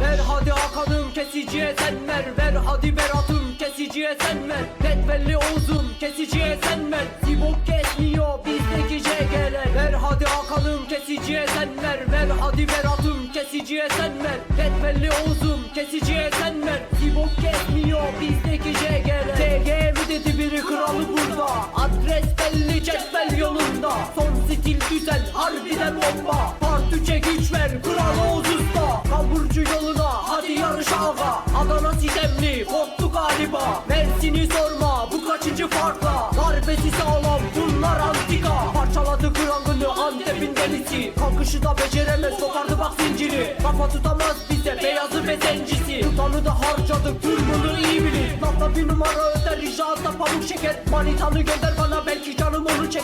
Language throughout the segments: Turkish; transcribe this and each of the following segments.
Ver hadi Hakan'ım kesiciye sen ver Ver hadi Berat'ım kesiciye sen ver. Tetvelli Oğuz'um kesiciye sen ver. Sibop kesmiyor bizdeki CG'ler Ver hadi Hakan'ım kesiciye sen ver Ver hadi Berat'ım kesiciye sen ver. Tetvelli Oğuz'um kesiciye sen ver. Sibop kesmiyor bizdeki CG'ler CG mi dedi biri kralı burada? Adres belli cetvel yolunda Son stil güzel harbiden bomba. Part 3'e güç ver kral Oğuz usta Kamburcu yoluna hadi yarış ağa. Adana sistemli korktu galiba. Mersin'i sorma bu kaçıncı farkla? Darbesi sağlam bunlar antika. Parçaladı kralını Antep'in delisi. Kalkışı da beceremez sokardı bak zinciri. Kafa tutamaz bize beyazı ve zencisi. Tutanı da harcadık durumunu iyi bilir. Lafta bir numara öder icraatta pamuk şeker. Manitanı gönder bana belki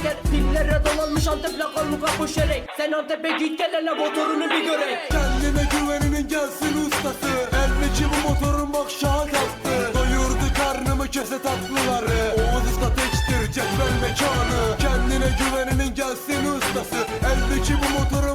çeker Dillere dolanmış Antep'le karnı kapışerek Sen Antep'e git gel hele motorunu bir görek. Kendine güveninin gelsin ustası. Elbette bu motorun bak şaha kalktı. Doyurdu karnımı kese tatlıları. Oğuz usta tekstir cetvel mekanı. Kendine güveninin gelsin ustası. Elbette bu motorun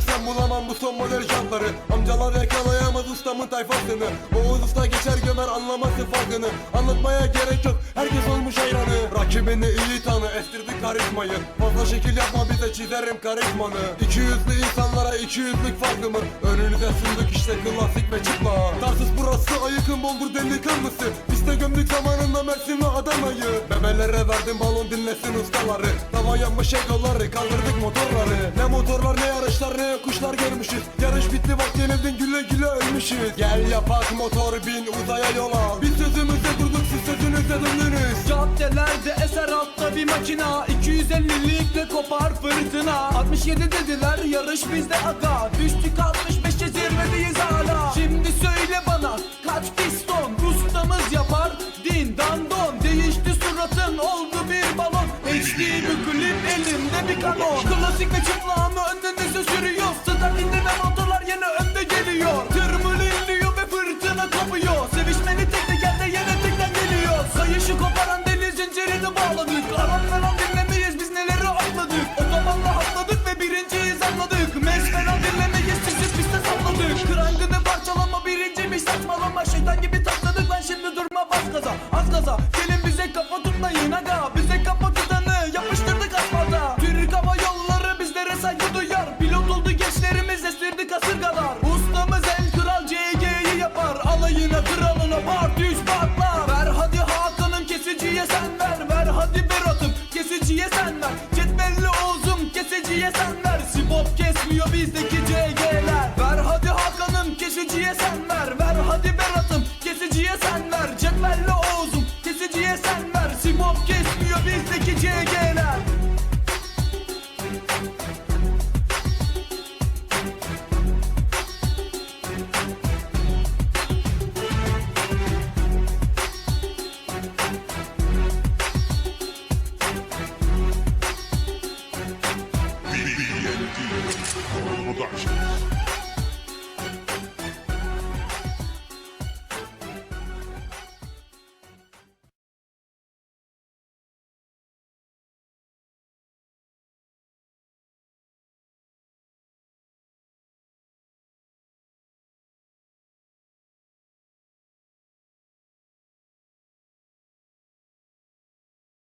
Döksem bulamam bu son model jantları Amcalar yakalayamaz ustamın tayfasını. Oğuz usta geçer gömer anlamasın farkını Anlatmaya gerek yok herkes olmuş hayranı. Rakibini iyi tanı estirdi karizmayı. Fazla şekil yapma bize çizerim karizmanı. İki yüzlü insanlara iki yüzlük farkımı Önünüze sunduk işte klasik ve çıplak Tarsız burası ayıkın boldur delikanlısı. De gömdük zamanında Mersin ve Adana'yı. Bebelere verdim balon dinlesin ustaları. Tava yanmış egoları kaldırdık motorları ne kuşlar görmüşüz Yarış bitti bak yenildin güle güle ölmüşüz. Gel yapak motor bin uzaya yola Biz sözümüzde durduk siz sözünüzde döndünüz. Caddelerde eser altta bir makina. 250'likle kopar fırtına. 67 dediler yarış bizde aga. Düştük 65'e zirvedeyiz hala. Şimdi söyle bana kaç piston? Ustamız yapar din dandon. Değişti suratın oldu bir balon. HD bir klip elimde bir kanon kaza Gelin bize kafa tutmayın hadi Listeki CG'ler